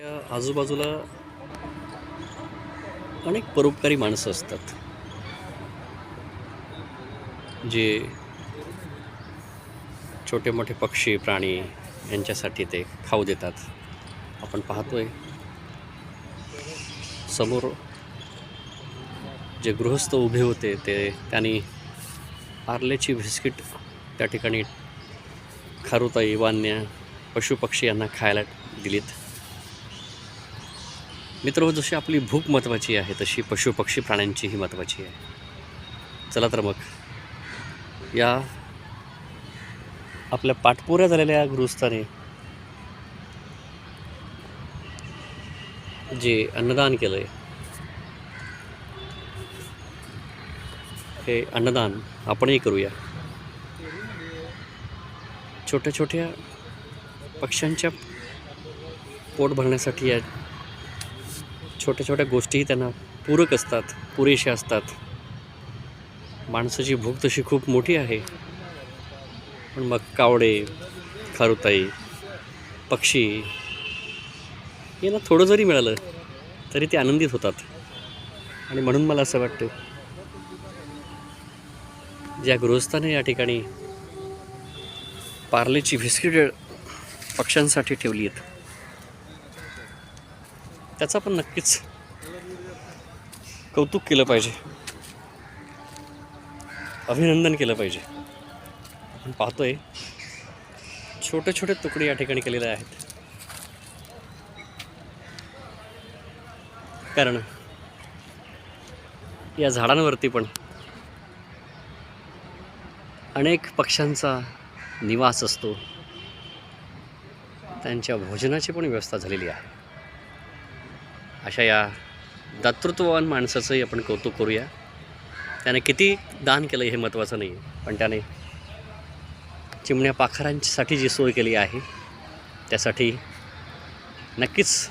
या आजूबाजूला अनेक परोपकारी माणसं असतात. जे छोटे मोठे पक्षी प्राणी यांच्यासाठी ते खाऊ देतात. आपण पाहतोय समोर जे गृहस्थ उभे होते ते त्यांनी पार्लेची बिस्किट त्या ठिकाणी खारुताई वान्य पशुपक्षी यांना खायला दिलीत. मित्र हो, जशी आपली भूक महत्त्वाची आहे तशी पशुपक्षी प्राण्यांचीही महत्त्वाची आहे. चला तर मग या आपल्या पाठपुऱ्या झालेल्या गृहस्थाने जे अन्नदान केलं आहे हे अन्नदान आपणही करूया. छोट्या छोट्या पक्ष्यांच्या पोट भरण्यासाठी या छोट्या छोट्या गोष्टीही त्यांना पूरक असतात पुरेशा असतात. माणसाची भूक तशी खूप मोठी आहे. पण मग कावडे खारुताई पक्षी यांना थोडं जरी मिळालं तरी ते आनंदित होतात. आणि म्हणून मला असं वाटतं ज्या गृहस्थाने या ठिकाणी पार्लेची बिस्किट पक्ष्यांसाठी ठेवली आहेत त्याचा पण नक्कीच कौतुक केलं पाहिजे. अभिनंदन केलं पाहिजे. आपण पाहतोय छोटे छोटे तुकडे या ठिकाणी केलेले आहेत. कारण या झाडांवरती पण अनेक पक्ष्यांचा निवास असतो. त्यांच्या भोजनाची पण व्यवस्था झालेली आहे. अशा या दातृत्ववान माणसाचंही आपण कौतुक करूया. त्याने किती दान केलं हे महत्त्वाचं नाही आहे पण त्याने चिमण्या पाखरांसाठी जी सोय केली आहे त्यासाठी नक्कीच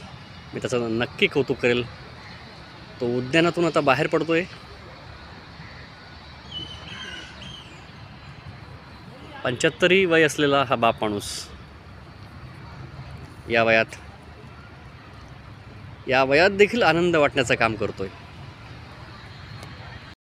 मी त्याचं नक्की कौतुक करेल. तो उद्यानातून आता बाहेर पडतो आहे पंच्याहत्तरी वय असलेला हा बाप माणूस या वयात या वयात देखील आनंद वाटण्याचं काम करतोय.